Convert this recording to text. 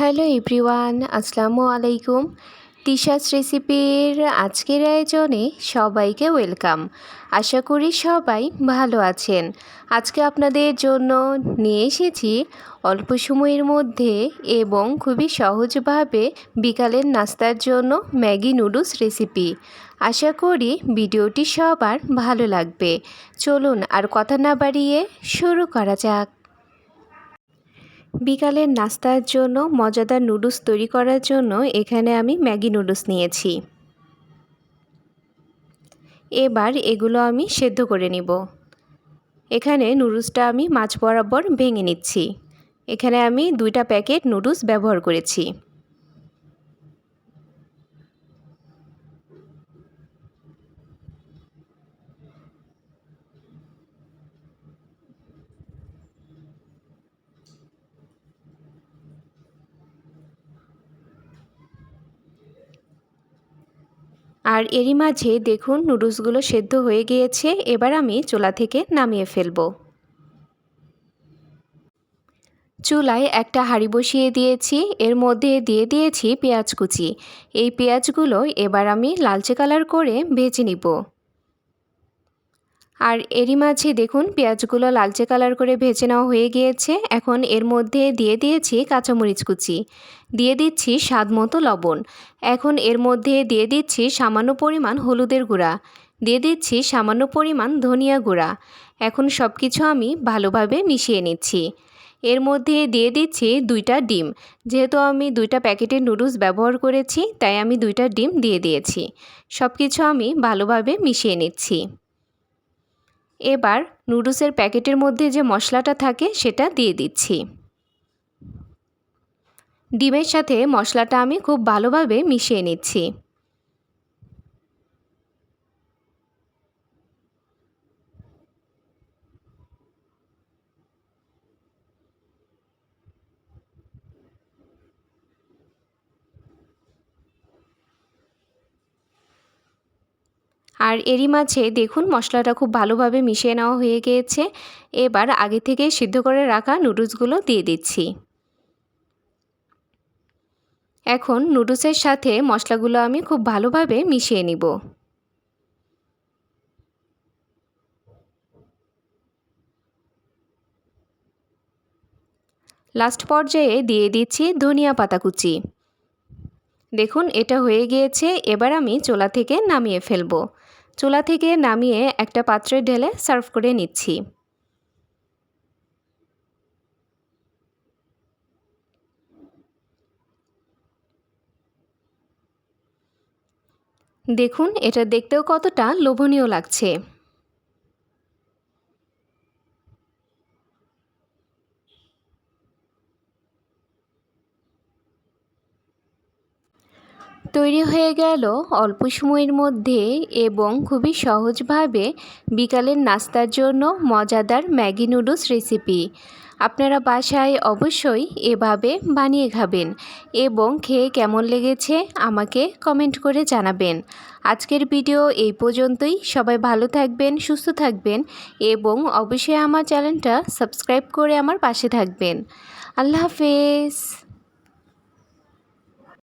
Hello everyone, আসসালামু আলাইকুম। তিশাস রেসিপির আজকের আয়োজনে সবাইকে ওয়েলকাম। আশা করি সবাই ভালো আছেন। আজকে আপনাদের জন্য নিয়ে এসেছি অল্প সময়ের মধ্যে এবং খুবই সহজভাবে বিকালের নাস্তার জন্য ম্যাগি নুডলস রেসিপি। আশা করি ভিডিওটি সবার ভালো লাগবে। চলুন আর কথা না বাড়িয়ে শুরু করা যাক। বিকালের নাস্তার জন্য মজাদার নুডলস তৈরি করার জন্য এখানে আমি ম্যাগি নুডলস নিয়েছি। এবার এগুলো আমি সেদ্ধ করে নিব। এখানে নুডলসটা আমি মাছ বরাবর ভেঙে নিচ্ছি। এখানে আমি দুইটা প্যাকেট নুডলস ব্যবহার করেছি। আর এরই মাঝে দেখুন নুডলসগুলো সেদ্ধ হয়ে গিয়েছে, এবার আমি চুলা থেকে নামিয়ে ফেলব। চুলায় একটা হাঁড়ি বসিয়ে দিয়েছি, এর মধ্যে দিয়ে দিয়েছি পেঁয়াজ কুচি। এই পেঁয়াজগুলো এবার আমি লালচে কালার করে ভেজে নিব। আর এরই মাঝে দেখুন, পেঁয়াজগুলো লালচে কালার করে ভেজে নেওয়া হয়ে গিয়েছে। এখন এর মধ্যে দিয়ে দিয়েছি কাঁচামরিচ কুচি। দিয়ে দিচ্ছি স্বাদ মতো লবণ। এখন এর মধ্যে দিয়ে দিচ্ছি সামান্য পরিমাণ হলুদের গুঁড়া। দিয়ে দিচ্ছি সামান্য পরিমাণ ধনিয়া গুঁড়া। এখন সব কিছু আমি ভালোভাবে মিশিয়ে নিচ্ছি। এর মধ্যে দিয়ে দিচ্ছি দুইটা ডিম। যেহেতু আমি দুইটা প্যাকেটের নুডলস ব্যবহার করেছি, তাই আমি দুইটা ডিম দিয়ে দিয়েছি। সব কিছু আমি ভালোভাবে মিশিয়ে নিচ্ছি। এবার নুডলসের প্যাকেটের মধ্যে যে মশলাটা থাকে সেটা দিয়ে দিচ্ছি। ডিমের সাথে মশলাটা আমি খুব ভালোভাবে মিশিয়ে নিচ্ছি। আর এরই মাঝে দেখুন মশলাটা খুব ভালোভাবে মিশিয়ে নেওয়া হয়ে গিয়েছে। এবার আগে থেকে সিদ্ধ করে রাখা নুডলসগুলো দিয়ে দিচ্ছি। এখন নুডলসের সাথে মশলাগুলো আমি খুব ভালোভাবে মিশিয়ে নিব। লাস্ট পর্যায়ে দিয়ে দিচ্ছি ধনিয়া পাতা কুচি দেখুন, এটা হয়ে গিয়েছে, এবার আমি চোলা থেকে নামিয়ে ফেলব। চোলা থেকে নামিয়ে একটা পাত্রে ঢেলে সার্ভ করে নিচ্ছি। দেখুন, এটা দেখতেও কতটা লোভনীয় লাগছে। তৈরি হয়ে গেল অল্প সময়ের মধ্যে এবং খুবই সহজভাবে বিকালের নাস্তার জন্য মজাদার ম্যাগি নুডলস রেসিপি। আপনারা বাসায় অবশ্যই এভাবে বানিয়ে খাবেন এবং খেয়ে কেমন লেগেছে আমাকে কমেন্ট করে জানাবেন। আজকের ভিডিও এই পর্যন্তই। সবাই ভালো থাকবেন, সুস্থ থাকবেন এবং অবশ্যই আমার চ্যানেলটা সাবস্ক্রাইব করে আমার পাশে থাকবেন। আল্লাহ হাফেজ।